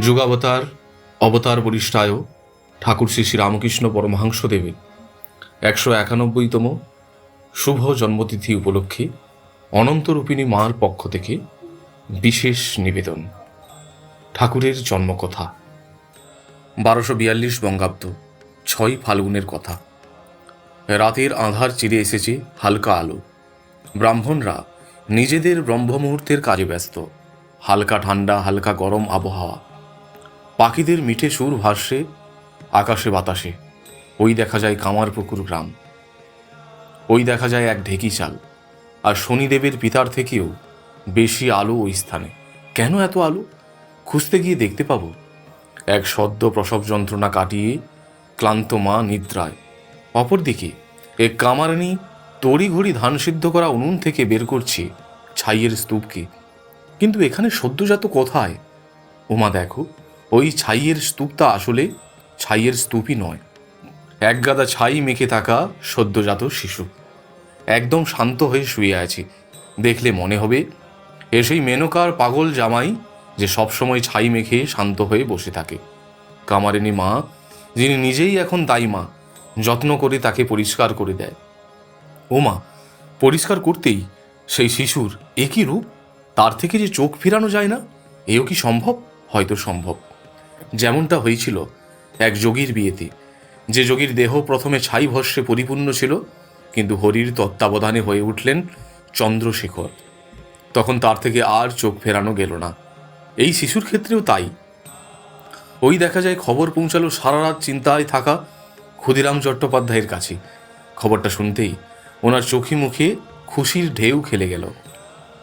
যুগাবতার, অবতার বরিষ্ঠায় ঠাকুর শ্রী শ্রী রামকৃষ্ণ পরমহাংসদেবের একশো একানব্বইতম শুভ জন্মতিথি উপলক্ষে অনন্তরূপিণী মার পক্ষ থেকে বিশেষ নিবেদন। ঠাকুরের জন্মকথা। বারোশো বিয়াল্লিশ বঙ্গাব্দ ছয় ফাল্গুনের কথা। রাতের আধার চিরে এসেছে হালকা আলো। ব্রাহ্মণরা নিজেদের ব্রহ্মমুহূর্তের কাজে ব্যস্ত। হালকা ঠান্ডা, হালকা গরম আবহাওয়া। পাখিদের মিঠে সুর ভাসছে আকাশে বাতাসে। ওই দেখা যায় কামারপুকুর গ্রাম। ওই দেখা যায় এক ঢেকি চাল। আর শনিদেবের পিতার থেকেও বেশি আলো ওই স্থানে। কেন এত আলো? খুঁজতে গিয়ে দেখতে পাবো। এক সদ্য প্রসব যন্ত্রণা কাটিয়ে ক্লান্ত মা নিদ্রায়। অপরদিকে, এক কামারানি তড়িঘড়ি ধান সিদ্ধ করা উনুন থেকে বের করছে ছাইয়ের স্তূপকে। কিন্তু এখানে সদ্যজাত কোথায়? ওমা দেখো। ওই ছাইয়ের স্তূপটা আসলে ছাইয়ের স্তূপই নয়। এক গাদা ছাই মেখে থাকা সদ্যজাত শিশু। একদম শান্ত হয়ে শুয়ে আছে। দেখলে মনে হবে, এ সেই মেনকার পাগল জামাই যে সবসময় ছাই মেখে শান্ত হয়ে বসে থাকে। কামারিনী মা, যিনি নিজেই এখন দায়ী মা, যত্ন করে তাকে পরিষ্কার করে দেয়। ও মা, পরিষ্কার করতেই সেই শিশুর একই রূপ? তার থেকে যে চোখ ফিরানো যায় না? এও কি সম্ভব? হয়তো সম্ভব। যেমনটা হয়েছিল এক যোগীর বিয়েতে। যে যোগীর দেহ প্রথমে ছাই ভস্যে পরিপূর্ণ ছিল, কিন্তু হরির তত্ত্বাবধানে হয়ে উঠলেন চন্দ্রশেখর। তখন তার থেকে আর চোখ ফেরানো গেল না। এই শিশুর ক্ষেত্রেও তাই। ওই দেখা যায় খবর পৌঁছালো সারা রাত চিন্তায় থাকা ক্ষুদিরাম চট্টোপাধ্যায়ের কাছে। খবরটা শুনতেই ওনার চোখে মুখে খুশির ঢেউ খেলে গেল।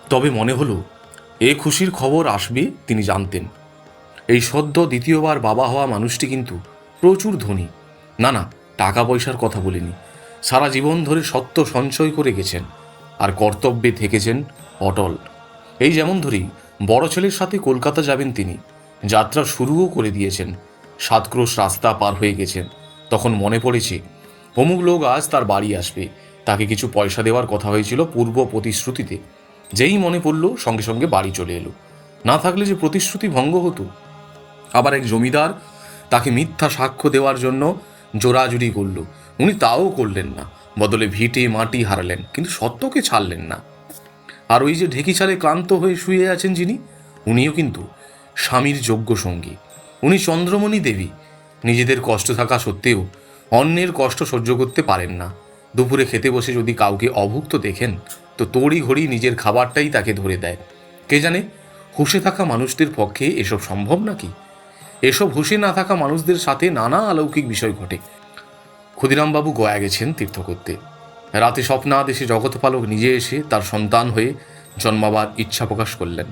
তবে মনে হলো, এ খুশির খবর আসবে তিনি জানতেন। এই সদ্য দ্বিতীয়বার বাবা হওয়া মানুষটি কিন্তু প্রচুর ধনী। না না টাকা পয়সার কথা বলিনি। সারা জীবন ধরে সত্য সঞ্চয় করে গেছেন আর কর্তব্যে থেকেছেন অটল। এই যেমন ধরি বড় ছেলের সাথে কলকাতা যাবেন তিনি। যাত্রা শুরুও করে দিয়েছেন। সাতক্রোশ রাস্তা পার হয়ে গেছেন। তখন মনে পড়েছে, অমুক লোক আজ তার বাড়ি আসবে। তাকে কিছু পয়সা দেওয়ার কথা হয়েছিল পূর্ব প্রতিশ্রুতিতে। যেই মনে পড়ল, সঙ্গে সঙ্গে বাড়ি চলে এলো। না থাকলে যে প্রতিশ্রুতি ভঙ্গ হতো আবার এক জমিদার তাকে মিথ্যা সাক্ষ্য দেওয়ার জন্য জোরাজুরি করল। উনি তাও করলেন না। বদলে ভিটে মাটি হারালেন, কিন্তু সত্যকে ছাড়লেন না। আর ওই যে ঢেকি ছাড়ে ক্লান্ত হয়ে শুয়ে আছেন যিনি, উনিও কিন্তু স্বামীর যোগ্য সঙ্গী। উনি চন্দ্রমণি দেবী। নিজেদের কষ্ট থাকা সত্ত্বেও অন্যের কষ্ট সহ্য করতে পারেন না। দুপুরে খেতে বসে যদি কাউকে অভুক্ত দেখেন, তো তড়ি ঘড়ি নিজের খাবারটাই তাকে ধরে দেয়। কে জানে, হুঁশে থাকা মানুষদের পক্ষে এসব সম্ভব নাকি? এসব হুঁশে না থাকা মানুষদের সাথে নানা অলৌকিক বিষয় ঘটে। ক্ষুদিরামবাবু গয়া গেছেন তীর্থ করতে। রাতে স্বপ্নাদেশে জগৎপালক নিজে এসে তার সন্তান হয়ে জন্মাবার ইচ্ছা প্রকাশ করলেন।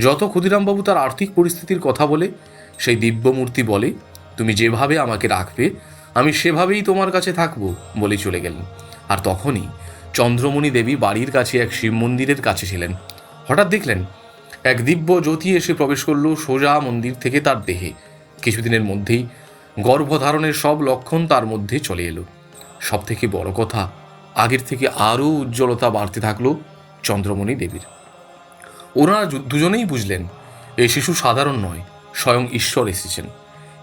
যত ক্ষুদিরামবাবু তার আর্থিক পরিস্থিতির কথা বলে, সেই দিব্যমূর্তি বলে, তুমি যেভাবে আমাকে রাখবে, আমি সেভাবেই তোমার কাছে থাকব, বলে চলে গেলেন। আর তখনই চন্দ্রমণি দেবী বাড়ির কাছে এক শিব মন্দিরের কাছে ছিলেন। হঠাৎ দেখলেন এক দিব্য জ্যোতি এসে প্রবেশ করল সোজা মন্দির থেকে তার দেহে। কিছুদিনের মধ্যেই গর্ভধারণের সব লক্ষণ তার মধ্যে চলে এলো। সব থেকে বড় কথা, আগের থেকে আরও উজ্জ্বলতা বাড়তে থাকল চন্দ্রমণি দেবীর। ওনারা দুজনেই বুঝলেন এই শিশু সাধারণ নয়, স্বয়ং ঈশ্বর এসেছেন,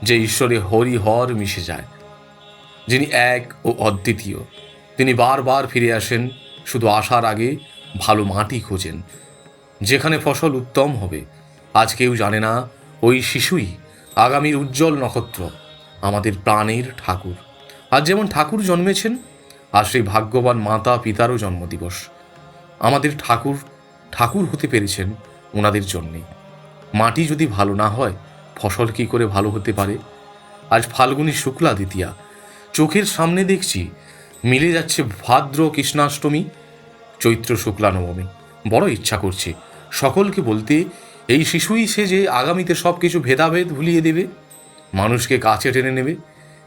যে ঈশ্বরে হরি হর মিশে যায়। যিনি এক ও অদ্বিতীয়, তিনি বারবার ফিরে আসেন, শুধু আসার আগে ভালো মাটি খোঁজেন যেখানে ফসল উত্তম হবে। আজ কেউ জানে না, ওই শিশুই আগামীর উজ্জ্বল নক্ষত্র, আমাদের প্রাণের ঠাকুর। আজ যেমন ঠাকুর জন্মেছেন, আর সেই ভাগ্যবান মাতা পিতারও জন্মদিবস। আমাদের ঠাকুর ঠাকুর হতে পেরেছেন ওনাদের জন্যে। মাটি যদি ভালো না হয়, ফসল কি করে ভালো হতে পারে? আজ ফাল্গুনী শুক্লা দ্বিতীয়া। চোখের সামনে দেখছি, মিলে যাচ্ছে ভাদ্র কৃষ্ণাষ্টমী, চৈত্র শুক্লা নবমী। বড় ইচ্ছা করছে। সকলকে বলতে, এই শিশুই সে যে আগামীতে সব কিছু ভেদাভেদ ভুলিয়ে দেবে, মানুষকে কাছে টেনে নেবে,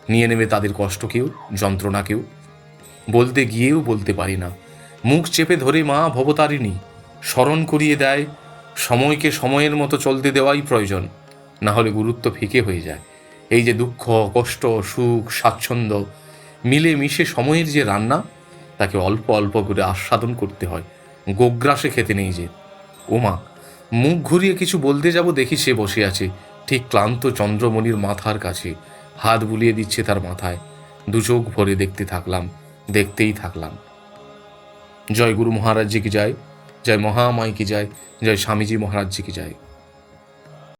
নিয়ে নেবে তাদের কষ্টকেও যন্ত্রণাকেও বলতে গিয়েও বলতে পারি না। মুখ চেপে ধরে মা ভবতারিণী, স্মরণ করিয়ে দেয়, সময়কে সময়ের মতো চলতে দেওয়াই প্রয়োজন না হলে গুরুত্ব ফিকে হয়ে যায়। এই যে দুঃখ, কষ্ট, সুখ, স্বাচ্ছন্দ্য, মিলে মিশে সময়ের যে রান্না, তাকে অল্প অল্প করে আস্বাদন করতে হয়। গোগ্রাসে খেতে নেই যে। ওমা, মুখ ঘুরিয়ে কিছু বলতে যাব দেখি সে বসে আছে। ঠিক ক্লান্ত চন্দ্রমণির মাথার কাছে। হাত বুলিয়ে দিচ্ছে তার মাথায়। দু চোখ ভরে দেখতে থাকলাম, দেখতেই থাকলাম। জয় গুরু মহারাজ কি যায় জয় মহামাই কি যায় জয় স্বামীজি মহারাজ কি যায়